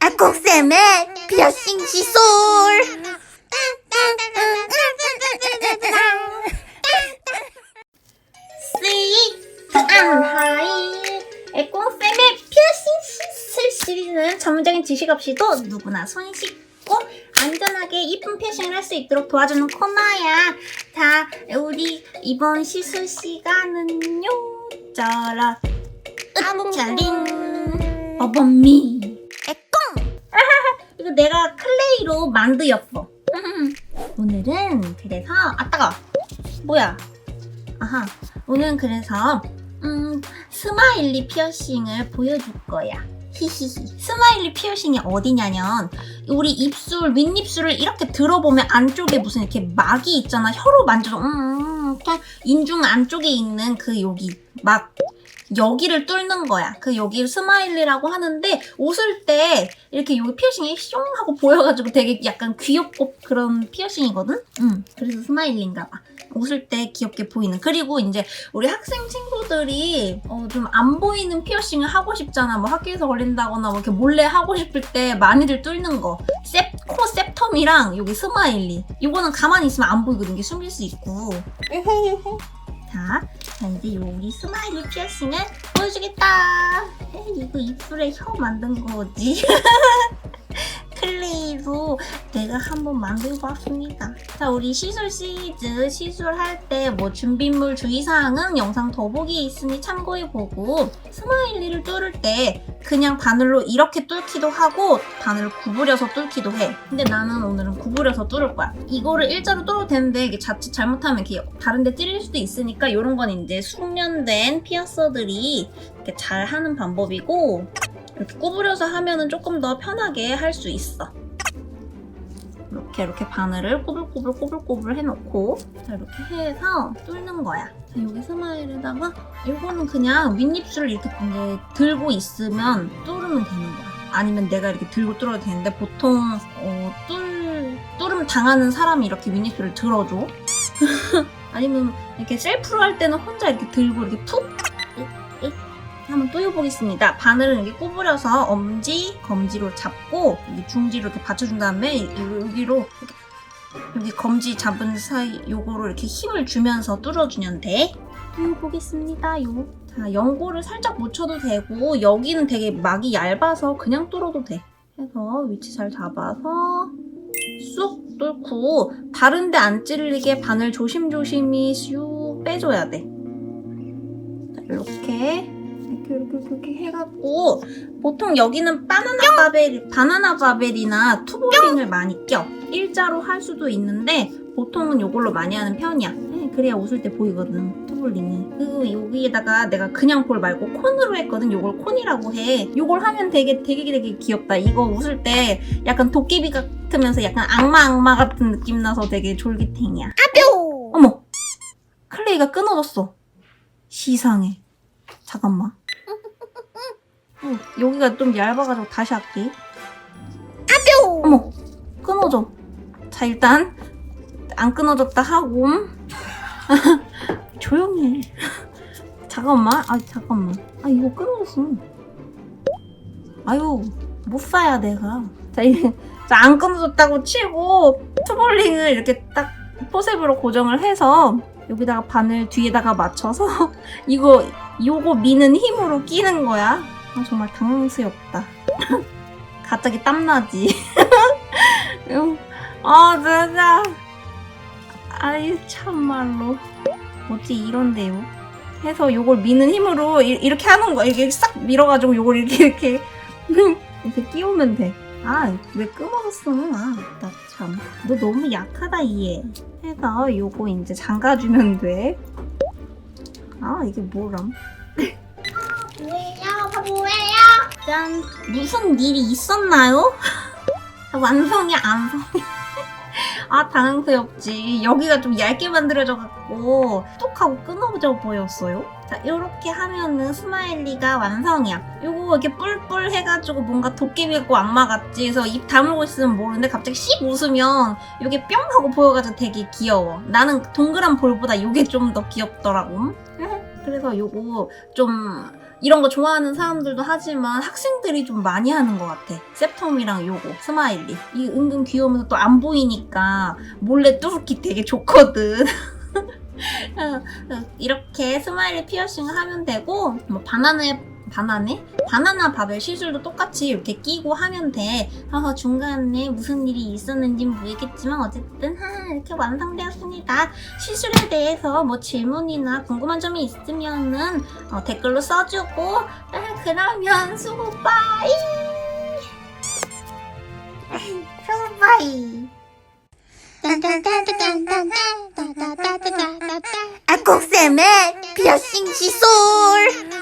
아콩쌤의 피어싱 시솔. 에콩쌤의 피어싱 시술 시리즈는 전문적인 지식 없이도 누구나 손 씻고 안전하게 이쁜 피어싱을 할 수 있도록 도와주는 코너야. 자 우리 이번 시술 시간은요. 짜라 으짜링. 버버미. 에콩 이거 내가 클레이로 만드였어. 오늘은 그래서 아 따가 뭐야? 아하 오늘은 그래서 음 스마일리 피어싱을 보여줄 거야. 히히히. 스마일리 피어싱이 어디냐면 우리 입술 윗입술을 이렇게 들어보면 안쪽에 무슨 이렇게 막이 있잖아. 혀로 만져도 음, 이렇게 인중 안쪽에 있는 그 여기 막 여기를 뚫는 거야. 그 여기 스마일리라고 하는데 웃을 때 이렇게 여기 피어싱이 숑 하고 보여가지고 되게 약간 귀엽고 그런 피어싱이거든. 응. 그래서 스마일리인가 봐. 웃을 때 귀엽게 보이는. 그리고 이제 우리 학생 친구들이 어, 좀 안 보이는 피어싱을 하고 싶잖아. 뭐 학교에서 걸린다거나 뭐 이렇게 몰래 하고 싶을 때 많이들 뚫는 거. 셉, 코 셉텀이랑 여기 스마일리. 이거는 가만히 있으면 안 보이거든. 이게 숨길 수 있고. 자, 자, 이제 요 우리 스마일리 피어싱을 보여주겠다. 이거 입술에 혀 만든 거지. 클레이로 내가 한번 만들어봤습니다. 자, 우리 시술 시리즈 시술할 때 뭐 준비물 주의사항은 영상 더보기에 있으니 참고해보고 스마일리를 뚫을 때 그냥 바늘로 이렇게 뚫기도 하고 바늘을 구부려서 뚫기도 해. 근데 나는 오늘은 구부려서 뚫을 거야. 이거를 일자로 뚫어도 되는데 이게 자칫 잘못하면 이렇게 다른데 찔릴 수도 있으니까 이런 건 이제 숙련된 피어서들이 이렇게 잘 하는 방법이고 이렇게 구부려서 하면은 조금 더 편하게 할 수 있어. 이렇게 이렇게 바늘을 꼬불꼬불 꼬불꼬불 해놓고 자, 이렇게 해서 뚫는 거야. 자, 여기 스마일에다가 이거는 그냥 윗입술을 이렇게 이제 들고 있으면 뚫으면 되는 거야. 아니면 내가 이렇게 들고 뚫어도 되는데 보통 어, 뚫 뚫음 당하는 사람이 이렇게 윗입술을 들어줘. 아니면 이렇게 셀프로 할 때는 혼자 이렇게 들고 이렇게 익 한번 뚫어보겠습니다. 바늘은 이렇게 구부려서 엄지, 검지로 잡고 중지로 이렇게 받쳐준 다음에 여기로 이렇게 여기 검지 잡은 사이 요거로 이렇게 힘을 주면서 뚫어주면 돼. 뚫어보겠습니다. 요. 자, 연고를 살짝 묻혀도 되고 여기는 되게 막이 얇아서 그냥 뚫어도 돼. 해서 위치 잘 잡아서 쑥 뚫고 다른데 안 찔리게 바늘 조심조심히 쑥 빼줘야 돼. 자, 이렇게 이렇게 이렇게 이렇게 해갖고 보통 여기는 바나나 바벨 바나나 바벨이나 투볼링을 많이 껴 일자로 할 수도 있는데 보통은 이걸로 많이 하는 편이야. 네, 그래야 웃을 때 보이거든 투볼링이. 그리고 여기에다가 내가 그냥 볼 말고 콘으로 했거든. 요걸 콘이라고 해. 요걸 하면 되게 되게 되게 귀엽다. 이거 웃을 때 약간 도깨비 같으면서 약간 악마 악마 같은 느낌 나서 되게 졸깃행이야. 아뾰! 어머, 클레이가 끊어졌어. 시상해. 잠깐만. 어, 여기가 좀 얇아가지고 다시 할게. 아뾰! 어머, 끊어져. 자, 일단, 안 끊어졌다 하고. 조용히 해. 잠깐만. 아, 잠깐만. 아, 이거 끊어졌어. 아유, 못 사야, 내가. 자, 이제, 자, 안 끊어졌다고 치고, 투볼링을 이렇게 딱 포셉으로 고정을 해서, 여기다가 바늘 뒤에다가 맞춰서, 이거, 요거 미는 힘으로 끼는 거야. 아, 정말 당황스럽다. 갑자기 땀나지. 아, 진짜. 아이, 참말로. 어찌 이런데요? 해서 요걸 미는 힘으로 이, 이렇게 하는 거야. 이게 싹 밀어가지고 요걸 이렇게, 이렇게, 이렇게 끼우면 돼. 아, 왜 끊어졌어? 아, 나 참. 너 너무 약하다, 얘. 해서 요거 이제 잠가주면 돼. 아, 이게 뭐람? 짠. 무슨 일이 있었나요? 완성이 안 성이. 아, 당황스럽지. 여기가 좀 얇게 만들어져 갖고, 뚝 하고 끊어져 보였어요. 자, 이렇게 하면은 스마일리가 완성이야. 요거 이렇게 뿔뿔 해가지고 뭔가 도깨비 같고 악마 같지. 그래서 입 다물고 있으면 모르는데 갑자기 씩 웃으면 요게 뿅 하고 보여가지고 되게 귀여워. 나는 동그란 볼보다 요게 좀 더 귀엽더라고. 그래서 요거 좀 이런 거 좋아하는 사람들도 하지만 학생들이 좀 많이 하는 것 같아. septum이랑 요거 스마일리. 이 은근 귀여우면서 또 안 보이니까 몰래 뚫기 되게 좋거든. 어, 어, 이렇게 스마일리 피어싱을 하면 되고 뭐 바나나 바나네? 바나나 바벨 시술도 똑같이 이렇게 끼고 하면 돼. 아, 중간에 무슨 일이 있었는지 모르겠지만 어쨌든 하, 이렇게 완성되었습니다. 시술에 대해서 뭐 질문이나 궁금한 점이 있으면은 어, 댓글로 써주고 아, 그러면 수고 빠이 수고 빠이 아콕쌤의 피어싱 시술